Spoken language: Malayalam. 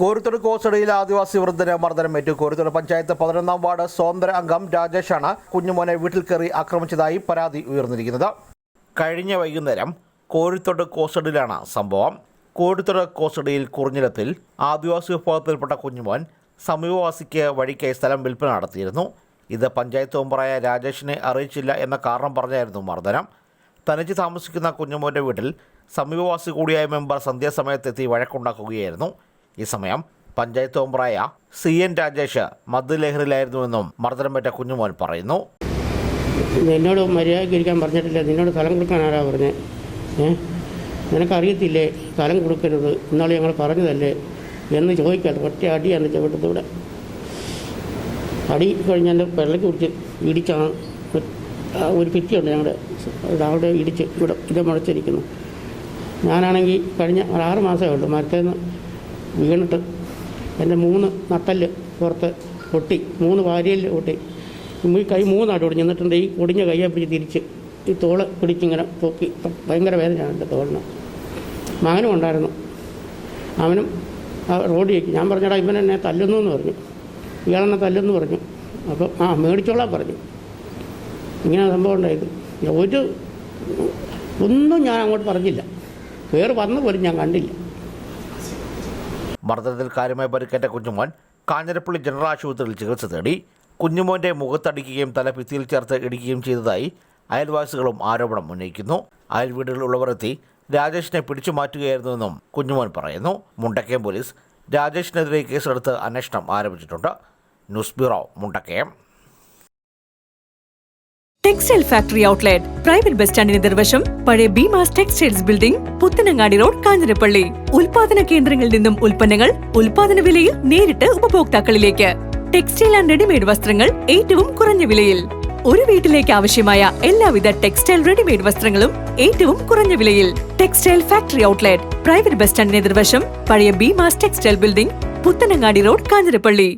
കോരുത്തോട് കോസടിയിൽ ആദിവാസി വൃദ്ധന് മർദ്ദനമേറ്റു കോരുത്തോട് പഞ്ചായത്ത് പതിനൊന്നാം വാർഡ് സ്വതന്ത്ര അംഗം രാജേഷാണ് കുഞ്ഞുമോനെ വീട്ടിൽ കയറി ആക്രമിച്ചതായി പരാതി ഉയർന്നിരിക്കുന്നത്. കഴിഞ്ഞ വൈകുന്നേരം കോഴിത്തോട് കോസടിയിലാണ് സംഭവം. കോഴിത്തോട് കോസടിയിൽ കുറിഞ്ഞിടത്തിൽ ആദിവാസി വിഭാഗത്തിൽപ്പെട്ട കുഞ്ഞുമോൻ സമീപവാസിക്ക് വഴിക്കായി സ്ഥലം വിൽപ്പന നടത്തിയിരുന്നു. ഇത് പഞ്ചായത്ത് മെമ്പറായ രാജേഷിനെ അറിയിച്ചില്ല എന്ന കാരണം പറഞ്ഞായിരുന്നു മർദ്ദനം. തനിച്ച് താമസിക്കുന്ന കുഞ്ഞുമോന്റെ വീട്ടിൽ സമീപവാസി കൂടിയായ മെമ്പർ സന്ധ്യാസമയത്തെത്തി വഴക്കുണ്ടാക്കുകയായിരുന്നു. ഈ സമയം പഞ്ചായത്ത് മെമ്പറായ സി എൻ രാജേഷ് മദ്യലഹരിയിലായിരുന്നുവെന്നും മർദ്ദനമേറ്റ കുഞ്ഞുമോൻ പറയുന്നു. എന്നോട് മര്യാദയ്ക്ക് ഇരിക്കാൻ പറഞ്ഞിട്ടില്ല. നിന്നോട് സ്ഥലം കൊടുക്കാൻ ആരാ പറഞ്ഞത് ഏ? നിനക്കറിയത്തില്ലേ? സ്ഥലം കൊടുക്കരുത്. ഇന്നാൾ ഞങ്ങൾ പറഞ്ഞതല്ലേ? എന്ന് ചോദിക്കാതെ ഒറ്റ അടിയാണ് ചവിട്ടത്തൂടെ അടി കഴിഞ്ഞ് എന്റെ വെള്ളക്ക് കുടിച്ച് ഇടിച്ചാണ് ഒരു ഭിത്തിയുണ്ട് ഞങ്ങളുടെ അവിടെ ഇടിച്ച് ഇവിടെ ഇത് മുളച്ചിരിക്കുന്നു. ഞാനാണെങ്കിൽ കഴിഞ്ഞ ഒരു ആറ് മാസമേ ഉള്ളൂ മരത്തേന്ന് വീണിട്ട് എന്റെ മൂന്ന് നട്ടൽ പുറത്ത് പൊട്ടി മൂന്ന് വാരിയൽ പൊട്ടി. ഈ കൈ മൂന്നായിട്ട് ഒടിഞ്ഞു എന്നിട്ടുണ്ട് ഈ ഒടിഞ്ഞ കൈയെ പിടിച്ച് തിരിച്ച് ഈ തോൾ പിടിച്ചിങ്ങനെ പൊക്കി. ഭയങ്കര വേദനയാണ് എന്റെ തോളിന്. മകനും ഉണ്ടായിരുന്നു. അവനും ആ റോഡിലേക്ക് ഞാൻ പറഞ്ഞടാ ഇവൻ എന്നെ തല്ലുന്നു എന്ന് പറഞ്ഞു. ഇയാളെന്നെ തല്ലുന്നു പറഞ്ഞു. അപ്പം ആ മേടിച്ചോളാൻ പറഞ്ഞു. ഇങ്ങനെ സംഭവം ഉണ്ടായത്. ഒരു ഒന്നും ഞാൻ അങ്ങോട്ട് പറഞ്ഞില്ല. വേറെ വന്ന പോലും ഞാൻ കണ്ടില്ല. മർദ്ദനത്തിൽ കാര്യമായ പരിക്കേറ്റ കുഞ്ഞുമോൻ കാഞ്ഞിരപ്പള്ളി ജനറൽ ആശുപത്രിയിൽ ചികിത്സ തേടി. കുഞ്ഞുമോന്റെ മുഖത്തടിക്കുകയും തല ഭിത്തിയിൽ ചേർത്ത് ഇടിക്കുകയും ചെയ്തതായി അയൽവാസികളും ആരോപണം ഉന്നയിക്കുന്നു. അയൽ വീടുകളിലുള്ളവർ എത്തി രാജേഷിനെ പിടിച്ചു മാറ്റുകയായിരുന്നുവെന്നും കുഞ്ഞുമോൻ പറയുന്നു. മുണ്ടക്കയം പോലീസ് രാജേഷിനെതിരെ കേസെടുത്ത് അന്വേഷണം ആരംഭിച്ചിട്ടുണ്ട്. News bureau Mundakayam. Textile factory outlet private bus സ്റ്റാൻഡിന് നിർവശം പഴയ Bimas textiles building Puthanangadi road Kanjirappally. ഉൽപാദന കേന്ദ്രങ്ങളിൽ നിന്നും ഉൽപ്പന്നങ്ങൾ ഉൽപാദന വിലയിൽ നേരിട്ട് ഉപഭോക്താക്കളിലേക്ക്. ടെക്സ്റ്റൈൽ ആൻഡ് റെഡിമെയ്ഡ് വസ്ത്രങ്ങൾ ഏറ്റവും കുറഞ്ഞ വിലയിൽ. ഒരു വീട്ടിലേക്ക് ആവശ്യമായ എല്ലാവിധ ടെക്സ്റ്റൈൽ റെഡിമെയ്ഡ് വസ്ത്രങ്ങളും ഏറ്റവും കുറഞ്ഞ വിലയിൽ. Textile factory outlet private bus സ്റ്റാൻഡിന് എതിർവശം പഴയ Bimas textile building Puthanangadi road Kanjirappally.